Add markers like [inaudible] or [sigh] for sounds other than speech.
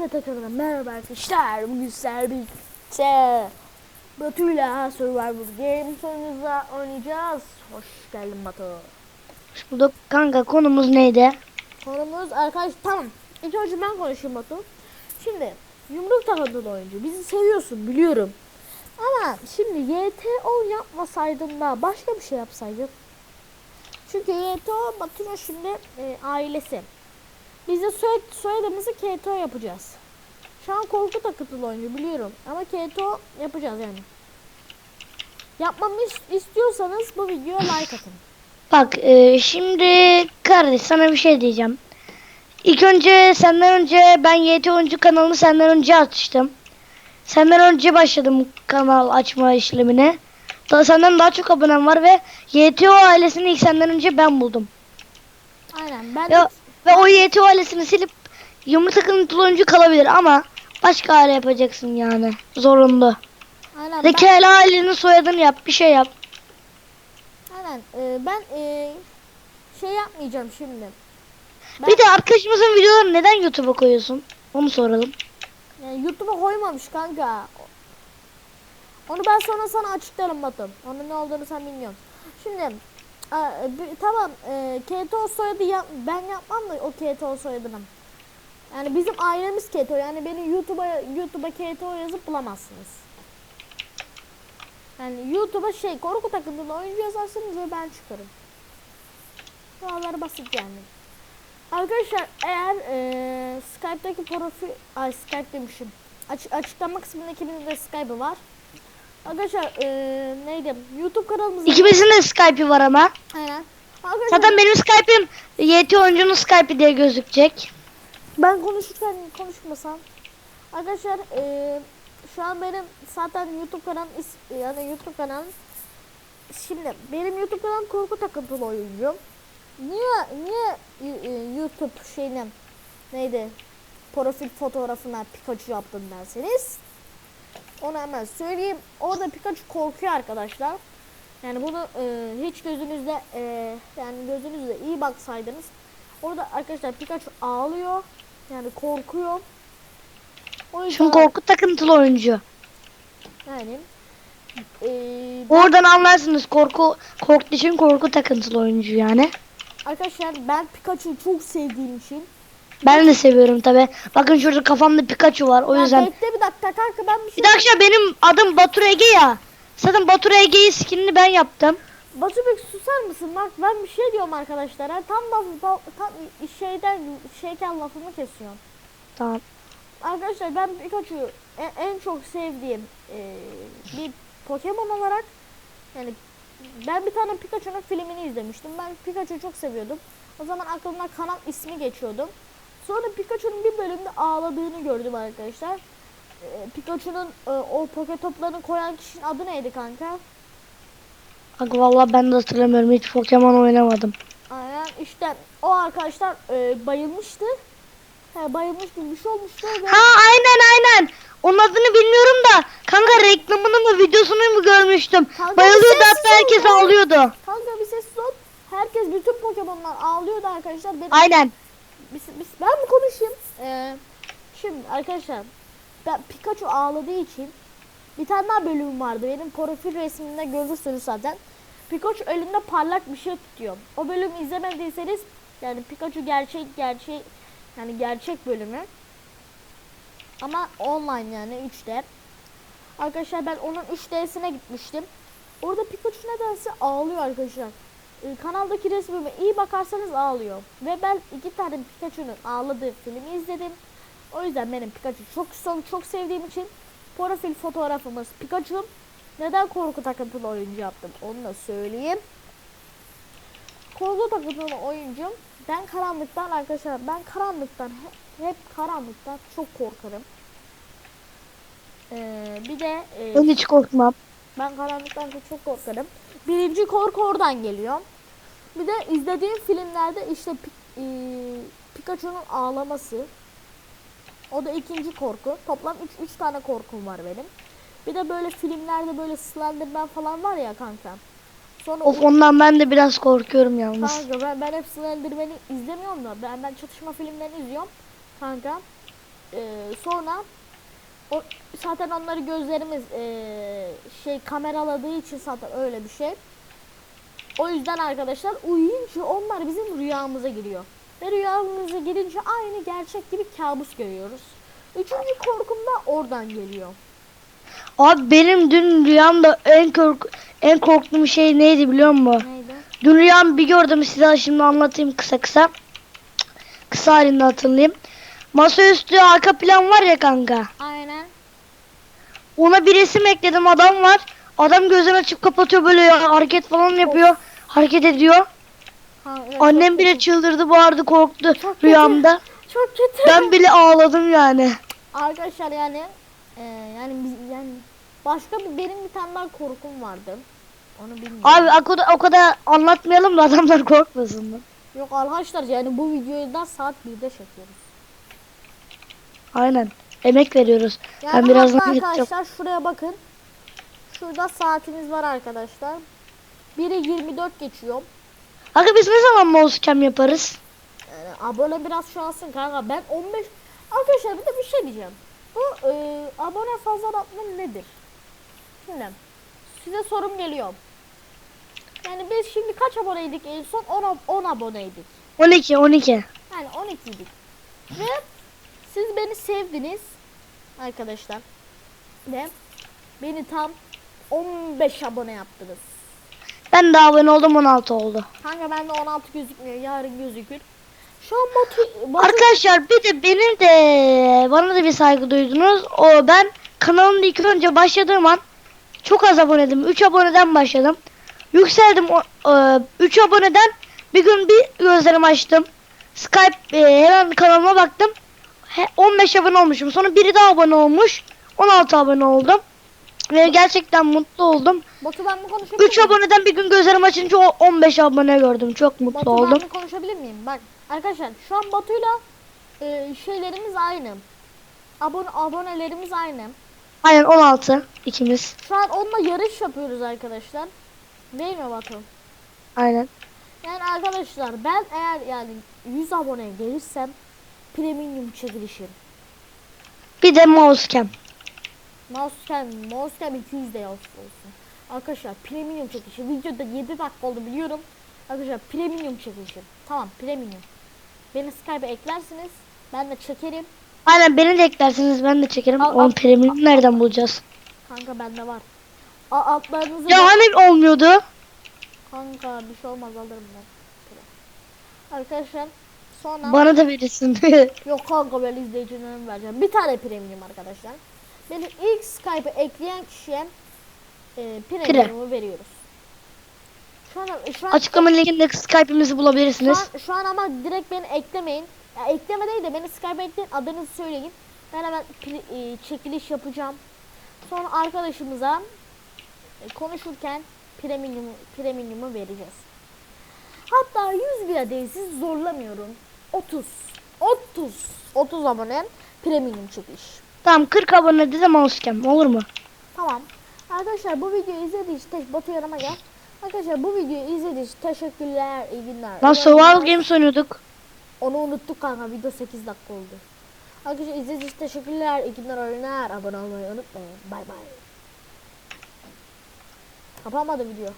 Hepinize tekrar merhaba arkadaşlar. Bugün sizlerle birlikte Batu'yla Survivor Game sonunda oynayacağız. Hoş geldin Batu. Hoş bulduk. Kanka konumuz neydi? Konumuz arkadaş tamam. İlk önce ben konuşayım Batu. Şimdi yumruk takıntılı oyuncu. Bizi seviyorsun biliyorum. Ama şimdi YTO yapmasaydın da başka bir şey yapsaydın. Çünkü YTO Batu'nun şimdi e, ailesi. Biz de soy, soyadımızı KTO yapacağız. Şu an korku takıntılı oyuncu biliyorum. Ama KTO yapacağız yani. Yapmamı is- istiyorsanız bu videoya like atın. Bak e, şimdi kardeş sana bir şey diyeceğim. İlk önce senden önce ben YT oyuncu kanalını senden önce açtım. Senden önce başladım kanal açma işlemine. Daha senden daha çok abonem var ve YTO ailesini ilk senden önce ben buldum. Aynen ben de ve o YTO ailesini silip yumru takıntılı oyuncu kalabilir ama başka aile yapacaksın yani. Zorunlu. aynen ben, Zeki ailenin soyadını yap bir şey yap. aynen e, ben e, şey yapmayacağım şimdi. Ben- Bir de arkadaşımızın videolarını neden YouTube'a koyuyorsun? Onu soralım. Yani YouTube'a koymamış kanka. Onu ben sonra sana açıklarım Batum. Onun ne olduğunu sen bilmiyorsun. Şimdi e, tamam e, KTO soyadı yap, ben yapmam da o KTO soyadını. Yani bizim ailemiz KTO. Yani beni YouTube'a YouTube'a KTO yazıp bulamazsınız. Yani YouTube'a şey korku takıntılı oyuncu yazarsınız ve ben çıkarım. Buralar basit yani. Arkadaşlar eğer eee Skype'daki profil ay Skype demişim. Aç, açıklama kısmında ikimizin de Skype'ı var. Arkadaşlar eee neydi? YouTube kanalımızın İkimizin de Skype'i var ama. Aynen. Arkadaşlar Zaten benim Skype'im YT oyuncunun Skype'i diye gözükecek. ben konuşurken konuşmasam. Arkadaşlar eee, şu an benim zaten YouTube kanalım is- yani YouTube kanalım Şimdi benim YouTube kanalım korku takıntılı oyuncu. Niye niye y- e, YouTube şeyine neydi? Profil fotoğrafına Pikachu yaptım derseniz onu hemen söyleyeyim. Orada Pikachu korkuyor arkadaşlar. Yani bunu e, hiç gözünüzde e, yani gözünüzde iyi baksaydınız orada arkadaşlar Pikachu ağlıyor. Yani korkuyor. O yüzden Çünkü korku takıntılı oyuncu. yani e, Oradan anlarsınız korku korktuğu için korku takıntılı oyuncu yani. Arkadaşlar ben Pikachu'yu çok sevdiğim için. Ben de seviyorum tabi. Bakın şurada kafamda Pikachu var o Ya yüzden. Dakika kanka ben bir şey... Bir arkadaşlar benim adım Batur Ege ya. Zaten Batur Ege'yi skinini ben yaptım. Batu Bey susar mısın? Bak ben bir şey diyorum arkadaşlara. Tam laf, tam, şeyden şeyken lafımı kesiyorsun. Tamam. Arkadaşlar ben Pikachu'yu en, en çok sevdiğim e, bir Pokemon olarak yani ben bir tane Pikachu'nun filmini izlemiştim. Ben Pikachu'yu çok seviyordum. O zaman aklımdan kanal ismi geçiyordu. Sonra Pikachu'nun bir bölümde ağladığını gördüm arkadaşlar. E, Pikachu'nun e, o poke toplarını koyan kişinin adı neydi kanka? Bak vallahi ben de hatırlamıyorum hiç Pokemon oynamadım. Aynen işte o arkadaşlar e, bayılmıştı. He, bayılmış şey olmuştu ve Ha aynen aynen. Onun adını bilmiyorum da kanka reklamını mı videosunu mu görmüştüm. Kanka, Bayılıyordu sessiz hatta herkes ol ya. ağlıyordu. kanka bir ses ol. Herkes bütün Pokemon'lar ağlıyordu arkadaşlar. Benim, Aynen. Biz, biz, ben mi konuşayım? Ee, şimdi arkadaşlar ben Pikachu ağladığı için bir tane daha bölüm vardı. Benim profil resminde görürsünüz zaten. Pikachu elinde parlak bir şey tutuyor. O bölümü izlemediyseniz yani Pikachu gerçek gerçek yani gerçek bölümü. Ama online yani 3D. Arkadaşlar ben onun 3D'sine gitmiştim. Orada Pikachu nedense ağlıyor arkadaşlar. Ee, kanaldaki resmime iyi bakarsanız ağlıyor. Ve ben iki tane Pikachu'nun ağladığı filmi izledim. O yüzden benim Pikachu çok çok, sevdiğim için profil fotoğrafımız Pikachu. Neden korku takıntılı oyuncu yaptım onu da söyleyeyim. Korku takıntılı oyuncum. Ben karanlıktan arkadaşlar ben karanlıktan hep, hep karanlıktan çok korkarım. Ee, bir de e, Ben hiç korkmam. ben karanlıktan çok- korkarım. Birinci korku oradan geliyor. Bir de izlediğim filmlerde işte e, Pikachu'nun ağlaması. O da ikinci korku. Toplam 3 3 tane korkum var benim. Bir de böyle filmlerde böyle Slenderman falan var ya kanka. Sonra Of ondan ben de biraz korkuyorum yalnız. Kanka ben, ben hep Slenderman'i izlemiyorum da ben, ben çatışma filmlerini izliyorum kanka. e, sonra o, zaten onları gözlerimiz e, şey kameraladığı için zaten öyle bir şey. O yüzden arkadaşlar uyuyunca onlar bizim rüyamıza giriyor. Ve rüyamıza girince aynı gerçek gibi kabus görüyoruz. Üçüncü korkum da oradan geliyor. Abi benim dün rüyamda en kork en korktuğum şey neydi biliyor musun? Neydi? Dün rüyamı bir gördüm size şimdi anlatayım kısa kısa. Kısa halinde hatırlayayım. Masaüstü arka plan var ya kanka. Aynen. Ona bir resim ekledim adam var. Adam gözünü açıp kapatıyor böyle ya, hareket falan yapıyor. Hareket ediyor. Ha, evet, Annem bile kötü. çıldırdı bağırdı korktu Çok kötü. rüyamda. Çok kötü. Ben bile ağladım yani. Arkadaşlar yani e, yani biz- yani başka bir benim bir tane daha korkum vardı. Onu bilmiyorum. Abi o kadar, o kadar anlatmayalım da adamlar korkmasın. Yok arkadaşlar yani bu videoyu da saat 1'de çekiyoruz. Aynen. Emek veriyoruz. Yani ben birazdan gideceğim. arkadaşlar şuraya bakın. Şurada saatimiz var arkadaşlar. 1'i 24 geçiyor. Aga biz ne zaman mouse cam yaparız? Yani abone biraz şu ansın kanka. Ben 15 Arkadaşlar bir de bir şey diyeceğim. Bu e, abone fazla atma nedir? Şimdi size sorum geliyor. Yani biz şimdi kaç aboneydik en son? 10, ab- 10 aboneydik. 12 12. Yani 12 idik. Ve siz beni sevdiniz arkadaşlar. Ve beni tam 15 abone yaptınız. Ben de abone oldum 16 oldu. Kanka bende 16 gözükmüyor. Yarın gözükür. Şu an Batu, Batu Arkadaşlar bir de benim de bana da bir saygı duydunuz. O ben kanalımda ilk önce başladığım an çok az aboneydim. 3 aboneden başladım. Yükseldim 3 aboneden bir gün bir gözlerimi açtım. Skype e, hemen kanalıma baktım. He, 15 abone olmuşum. Sonra biri daha abone olmuş. 16 abone oldum. Ve gerçekten mutlu oldum. Batu ben mi konuşabilir 3 miyim? aboneden bir gün gözlerimi açınca o 15 abone gördüm. Çok mutlu Batu oldum. ben mi konuşabilir miyim? Bak arkadaşlar şu an Batu'yla e, şeylerimiz aynı. Abone abonelerimiz aynı. Aynen 16 ikimiz. Şu an onunla yarış yapıyoruz arkadaşlar. Değil mi Batu? Aynen. Yani arkadaşlar ben eğer yani 100 abone gelirsem premium çekilişim. Bir de mouse cam. Mousecam, mousecam 200 de olsun. Arkadaşlar premium çekilişi. Videoda 7 dakika oldu biliyorum. Arkadaşlar premium çekilişim. Tamam premium. Beni Skype'e eklersiniz. Ben de çekerim. Aynen beni de eklersiniz ben de çekerim. Al, Onun al. premium nereden bulacağız? Kanka bende var. A altlarınızı Ya da- hani olmuyordu? Kanka bir şey olmaz alırım ben. Arkadaşlar sonra Bana da verirsin. [laughs] yok kanka ben izleyicilerime vereceğim. Bir tane premium arkadaşlar. Beni ilk Skype'e ekleyen kişiye e, premium'u veriyoruz. Şu an, şu an Açıklama linkinde Skype'imizi Şu bulabilirsiniz. an, şu an ama direkt beni eklemeyin. Ya ekleme değil de beni Skype'e ekleyin. Adınızı söyleyin. Ben hemen e, çekiliş yapacağım. Sonra arkadaşımıza e, konuşurken premium premium'u vereceğiz. Hatta 100 bile değil siz zorlamıyorum. 30 30 30 abone premium çekiliş. Tamam 40 abone de mouse cam olur mu? Tamam. Arkadaşlar bu videoyu izlediğiniz için Batu yanıma gel. Arkadaşlar bu videoyu izlediğiniz için teşekkürler. iyi günler. Lan Survival. Games oynuyorduk. Onu unuttuk kanka. Video 8 dakika oldu. Arkadaşlar izlediğiniz için teşekkürler. İyi günler oyunlar. Abone olmayı unutmayın. Bay bay. Kapanmadı video.